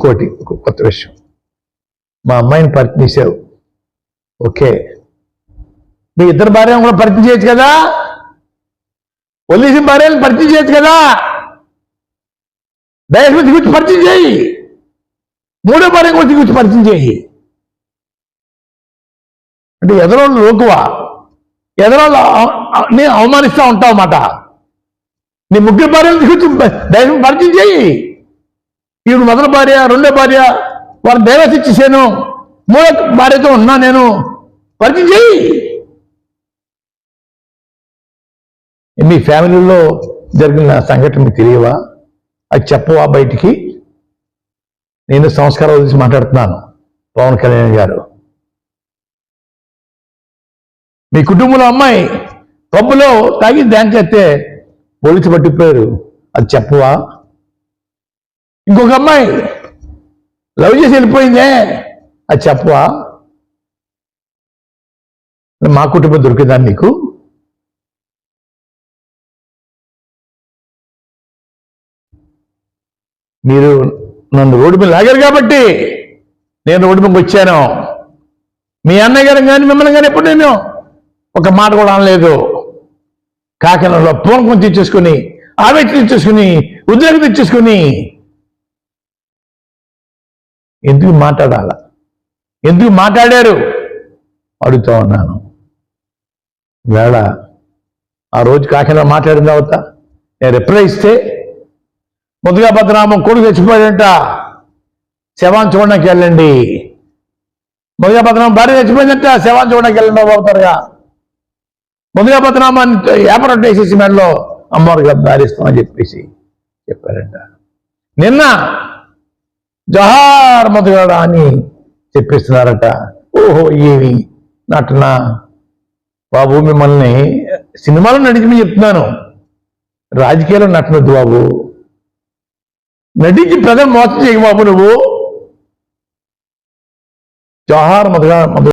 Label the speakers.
Speaker 1: ఇంకోటి ఇంకో కొత్త విషయం. మా అమ్మాయిని పరిచయం చేసావు ఓకే. మీ ఇద్దరు భార్యను కూడా పరిచయం చేయొచ్చు కదా? వదిలేసిన భార్యను పరిచయం చేయొచ్చు కదా? దయచేసి గురించి పరిచయం చేయి. మూడో భార్య కూడా గురించి పరిచయం చేయి. అంటే ఎదరోళ్ళు లోకువా? ఎదరోళ్ళు నేను అవమానిస్తూ ఉంటావు అన్నమాట. నీ ముగ్గురు భార్యలు గురించి దయచేసి పరిచయం చేయి. ఈవిడ మొదటి భార్య రెండో భార్య వారు దేవత ఇచ్చేసాను మూడో భార్యతో ఉన్నా నేను. పరిచయం చేయి మీ ఫ్యామిలీలో జరిగిన సంఘటన మీకు తెలియవా? అది చెప్పవా బయటికి? నేను సంస్కారం గురించి మాట్లాడుతున్నాను పవన్ కళ్యాణ్ గారు. మీ కుటుంబంలో అమ్మాయి పబ్బులో తాగి డ్యాన్స్ చేస్తే పోలీసు పట్టిపోయారు. అది చెప్పవా? ఇంకొక అమ్మాయి. లవ్ చేసి వెళ్ళిపోయిందే. అది చెప్పవా? మా కుటుంబం దొరికిందా నీకు? మీరు నన్ను రోడ్డు మీద లాగారు కాబట్టి నేను రోడ్డు మీద వచ్చాను. మీ అన్నయ్య గారు కానీ మిమ్మల్ని కానీ ఎప్పుడు నేను ఒక మాట కూడా అనలేదు. కాకినాడలో పూనకం తెచ్చేసుకుని ఆవేశం తెచ్చేసుకుని ఉద్యోగం తెచ్చేసుకుని ఎందుకు మాట్లాడాల? ఎందుకు మాట్లాడారు? అడుగుతా ఉన్నాను. వేళ ఆ రోజు కాకినాడ మాట్లాడిన తర్వాత నేను రిప్లై ఇస్తే ముదుగా భద్రనామం కొడుకు చచ్చిపోయాడంట. శవాన్ని చూడడానికి వెళ్ళండి. ముదుగా భద్రనామం భార్య చచ్చిపోయిందంట శవాన్ని చూడడానికి వెళ్ళండి బాబుతారుగా ముదుగా భద్రనామాన్ని వ్యాపారం వేసేసి మెడలో అమ్మవారికి దారిస్తామని చెప్పేసి చెప్పారంట. నిన్న జహార్ మొదగాడ అని చెప్పిస్తున్నారట. ఓహో ఏమి? నటన? బాబు మిమ్మల్ని సినిమాలో నడిచి చెప్తున్నాను. రాజకీయాల్లో నటనొద్దు బాబు. నటించి ప్రజలు మోసం చేయకు బాబు నువ్వు. జహార్ మొదగా మొదలు